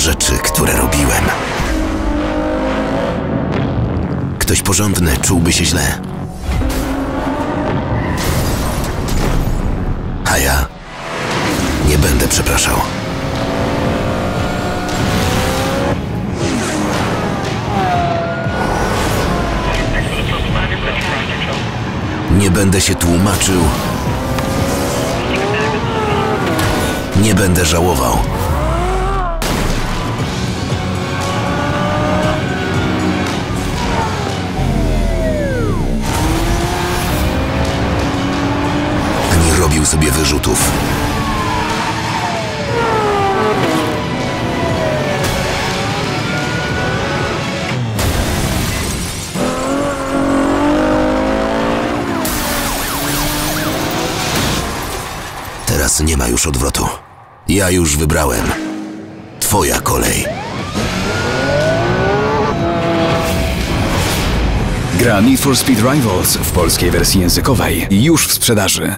rzeczy, które robiłem. Ktoś porządny czułby się źle. A ja nie będę przepraszał. Nie będę się tłumaczył. Nie będę żałował. Robił sobie wyrzutów. Teraz nie ma już odwrotu. Ja już wybrałem. Twoja kolej. Gra Need for Speed Rivals w polskiej wersji językowej już w sprzedaży.